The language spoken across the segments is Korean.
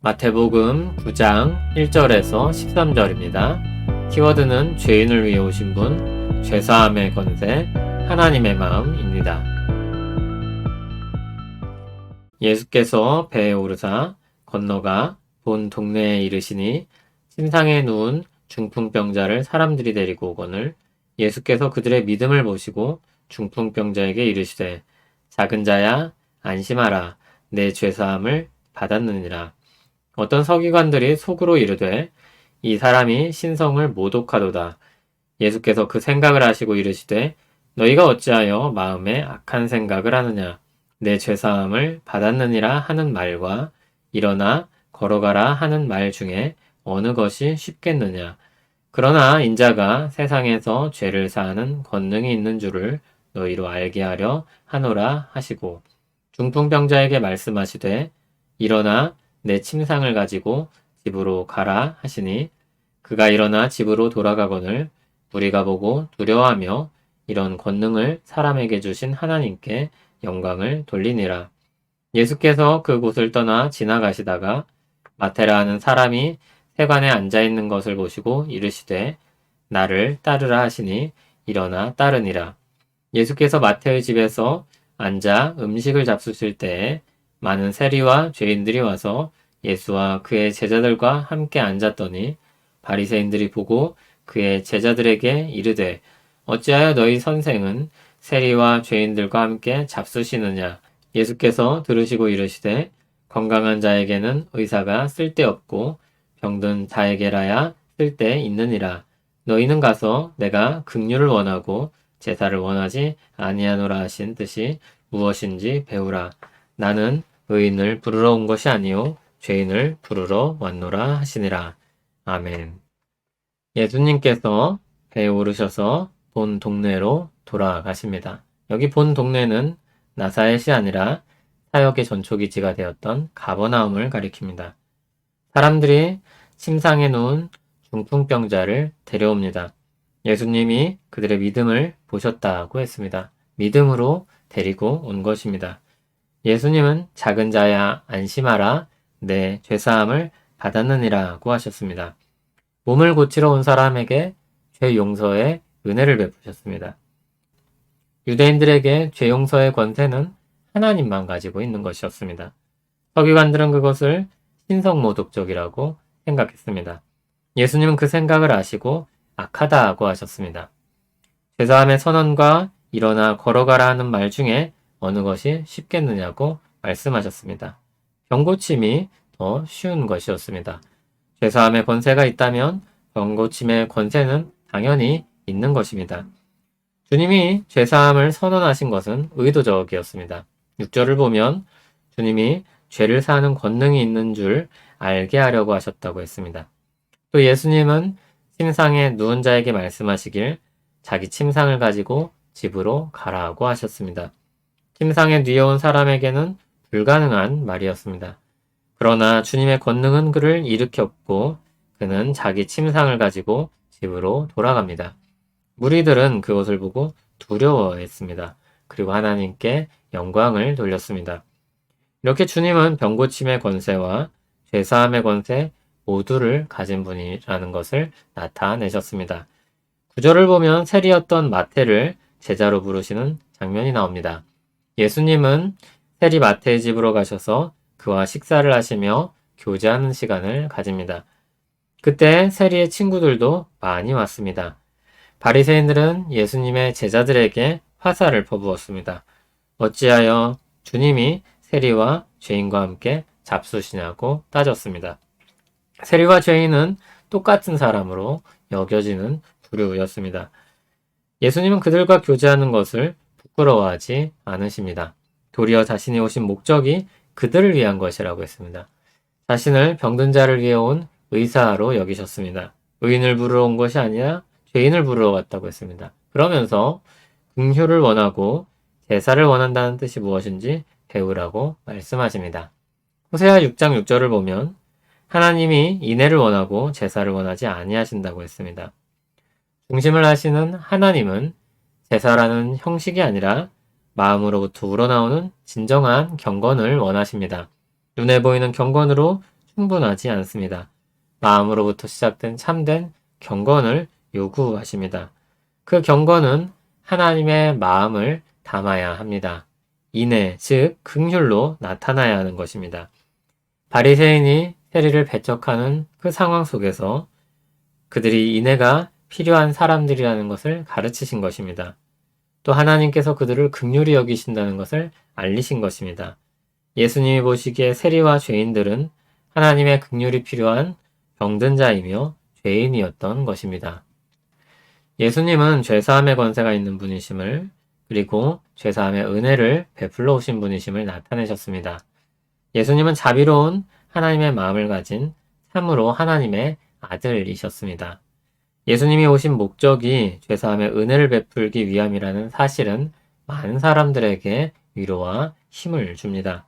마태복음 9장 1절에서 13절입니다. 키워드는 죄인을 위해 오신 분, 죄사함의 권세, 하나님의 마음입니다. 예수께서 배에 오르사 건너가 본 동네에 이르시니 침상에 누운 중풍병자를 사람들이 데리고 오거늘 예수께서 그들의 믿음을 보시고 중풍병자에게 이르시되 작은 자야 안심하라 내 죄사함을 받았느니라 어떤 서기관들이 속으로 이르되 이 사람이 신성을 모독하도다. 예수께서 그 생각을 하시고 이르시되 너희가 어찌하여 마음에 악한 생각을 하느냐? 내 죄사함을 받았느니라 하는 말과 일어나 걸어가라 하는 말 중에 어느 것이 쉽겠느냐? 그러나 인자가 세상에서 죄를 사하는 권능이 있는 줄을 너희로 알게 하려 하노라 하시고 중풍병자에게 말씀하시되 일어나 내 침상을 가지고 집으로 가라 하시니 그가 일어나 집으로 돌아가거늘 우리가 보고 두려워하며 이런 권능을 사람에게 주신 하나님께 영광을 돌리니라. 예수께서 그곳을 떠나 지나가시다가 마테라 하는 사람이 세관에 앉아 있는 것을 보시고 이르시되 나를 따르라 하시니 일어나 따르니라. 예수께서 마태의 집에서 앉아 음식을 잡수실 때에 많은 세리와 죄인들이 와서 예수와 그의 제자들과 함께 앉았더니 바리새인들이 보고 그의 제자들에게 이르되 어찌하여 너희 선생은 세리와 죄인들과 함께 잡수시느냐? 예수께서 들으시고 이르시되 건강한 자에게는 의사가 쓸데없고 병든 자에게라야 쓸데 있느니라. 너희는 가서 내가 긍휼을 원하고 제사를 원하지 아니하노라 하신 뜻이 무엇인지 배우라. 나는 의인을 부르러 온 것이 아니요 죄인을 부르러 왔노라 하시니라. 아멘. 예수님께서 배에 오르셔서 본 동네로 돌아가십니다. 여기 본 동네는 나사렛이 아니라 사역의 전초기지가 되었던 가버나움을 가리킵니다. 사람들이 침상에 놓은 중풍병자를 데려옵니다. 예수님이 그들의 믿음을 보셨다고 했습니다. 믿음으로 데리고 온 것입니다. 예수님은 작은 자야 안심하라 내 죄사함을 받았느니라고 하셨습니다. 몸을 고치러 온 사람에게 죄 용서의 은혜를 베푸셨습니다. 유대인들에게 죄 용서의 권세는 하나님만 가지고 있는 것이었습니다. 서기관들은 그것을 신성모독적이라고 생각했습니다. 예수님은 그 생각을 아시고 악하다고 하셨습니다. 죄사함의 선언과 일어나 걸어가라 하는 말 중에 어느 것이 쉽겠느냐고 말씀하셨습니다. 병고침이 더 쉬운 것이었습니다. 죄사함의 권세가 있다면 병고침의 권세는 당연히 있는 것입니다. 주님이 죄사함을 선언하신 것은 의도적이었습니다. 6절을 보면 주님이 죄를 사하는 권능이 있는 줄 알게 하려고 하셨다고 했습니다. 또 예수님은 침상에 누운 자에게 말씀하시길 자기 침상을 가지고 집으로 가라고 하셨습니다. 침상에 누워온 사람에게는 불가능한 말이었습니다. 그러나 주님의 권능은 그를 일으켰고 그는 자기 침상을 가지고 집으로 돌아갑니다. 무리들은 그것을 보고 두려워했습니다. 그리고 하나님께 영광을 돌렸습니다. 이렇게 주님은 병고침의 권세와 죄사함의 권세 모두를 가진 분이라는 것을 나타내셨습니다. 구절을 보면 세리였던 마태를 제자로 부르시는 장면이 나옵니다. 예수님은 세리 마태의 집으로 가셔서 그와 식사를 하시며 교제하는 시간을 가집니다. 그때 세리의 친구들도 많이 왔습니다. 바리새인들은 예수님의 제자들에게 화살을 퍼부었습니다. 어찌하여 주님이 세리와 죄인과 함께 잡수시냐고 따졌습니다. 세리와 죄인은 똑같은 사람으로 여겨지는 부류였습니다. 예수님은 그들과 교제하는 것을 부끄러워하지 않으십니다. 도리어 자신이 오신 목적이 그들을 위한 것이라고 했습니다. 자신을 병든 자를 위해 온 의사로 여기셨습니다. 의인을 부르러 온 것이 아니라 죄인을 부르러 왔다고 했습니다. 그러면서 긍휼을 원하고 제사를 원한다는 뜻이 무엇인지 배우라고 말씀하십니다. 호세아 6장 6절을 보면 하나님이 인애를 원하고 제사를 원하지 아니하신다고 했습니다. 중심을 하시는 하나님은 제사라는 형식이 아니라 마음으로부터 우러나오는 진정한 경건을 원하십니다. 눈에 보이는 경건으로 충분하지 않습니다. 마음으로부터 시작된 참된 경건을 요구하십니다. 그 경건은 하나님의 마음을 담아야 합니다. 인애, 즉 극률로 나타나야 하는 것입니다. 바리새인이 세리를 배척하는 그 상황 속에서 그들이 인애가 필요한 사람들이라는 것을 가르치신 것입니다. 또 하나님께서 그들을 극률히 여기신다는 것을 알리신 것입니다. 예수님이 보시기에 세리와 죄인들은 하나님의 극률이 필요한 병든 자이며 죄인이었던 것입니다. 예수님은 죄사함의 권세가 있는 분이심을 그리고 죄사함의 은혜를 베풀러 오신 분이심을 나타내셨습니다. 예수님은 자비로운 하나님의 마음을 가진 참으로 하나님의 아들이셨습니다. 예수님이 오신 목적이 죄사함의 은혜를 베풀기 위함이라는 사실은 많은 사람들에게 위로와 힘을 줍니다.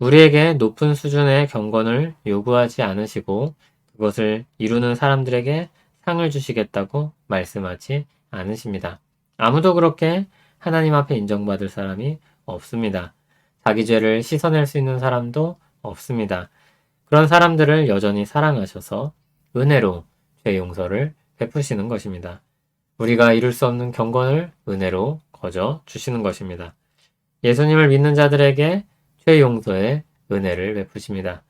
우리에게 높은 수준의 경건을 요구하지 않으시고 그것을 이루는 사람들에게 상을 주시겠다고 말씀하지 않으십니다. 아무도 그렇게 하나님 앞에 인정받을 사람이 없습니다. 자기 죄를 씻어낼 수 있는 사람도 없습니다. 그런 사람들을 여전히 사랑하셔서 은혜로 죄 용서를 베푸시는 것입니다. 우리가 이룰 수 없는 경건을 은혜로 거저 주시는 것입니다. 예수님을 믿는 자들에게 죄 용서의 은혜를 베푸십니다.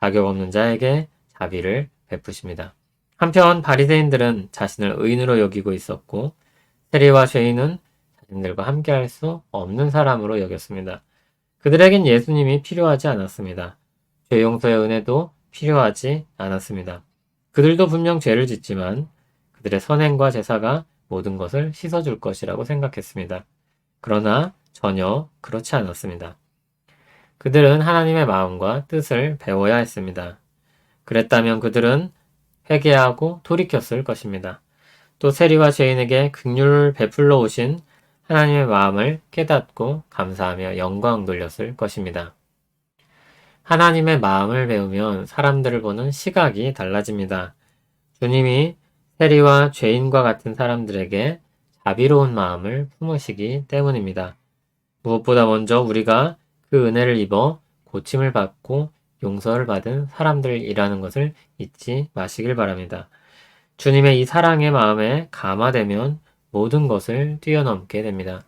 자격 없는 자에게 자비를 베푸십니다. 한편 바리새인들은 자신을 의인으로 여기고 있었고 세리와 죄인은 자신들과 함께할 수 없는 사람으로 여겼습니다. 그들에겐 예수님이 필요하지 않았습니다. 죄 용서의 은혜도 필요하지 않았습니다. 그들도 분명 죄를 짓지만 그들의 선행과 제사가 모든 것을 씻어줄 것이라고 생각했습니다. 그러나 전혀 그렇지 않았습니다. 그들은 하나님의 마음과 뜻을 배워야 했습니다. 그랬다면 그들은 회개하고 돌이켰을 것입니다. 또 세리와 죄인에게 극률을 베풀러 오신 하나님의 마음을 깨닫고 감사하며 영광 돌렸을 것입니다. 하나님의 마음을 배우면 사람들을 보는 시각이 달라집니다. 주님이 세리와 죄인과 같은 사람들에게 자비로운 마음을 품으시기 때문입니다. 무엇보다 먼저 우리가 그 은혜를 입어 고침을 받고 용서를 받은 사람들이라는 것을 잊지 마시길 바랍니다. 주님의 이 사랑의 마음에 감화되면 모든 것을 뛰어넘게 됩니다.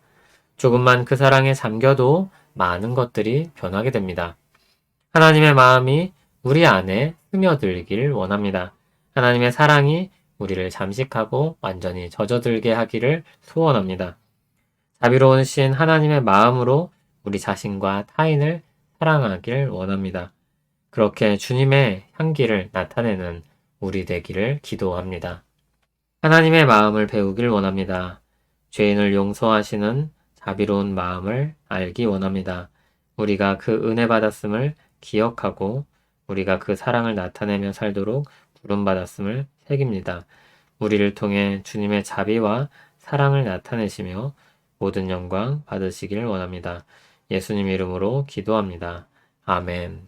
조금만 그 사랑에 잠겨도 많은 것들이 변하게 됩니다. 하나님의 마음이 우리 안에 스며들길 원합니다. 하나님의 사랑이 우리를 잠식하고 완전히 젖어들게 하기를 소원합니다. 자비로운 신 하나님의 마음으로 우리 자신과 타인을 사랑하길 원합니다. 그렇게 주님의 향기를 나타내는 우리 되기를 기도합니다. 하나님의 마음을 배우길 원합니다. 죄인을 용서하시는 자비로운 마음을 알기 원합니다. 우리가 그 은혜 받았음을 기억하고 우리가 그 사랑을 나타내며 살도록 부름받았음을 새깁니다. 우리를 통해 주님의 자비와 사랑을 나타내시며 모든 영광 받으시길 원합니다. 예수님 이름으로 기도합니다. 아멘.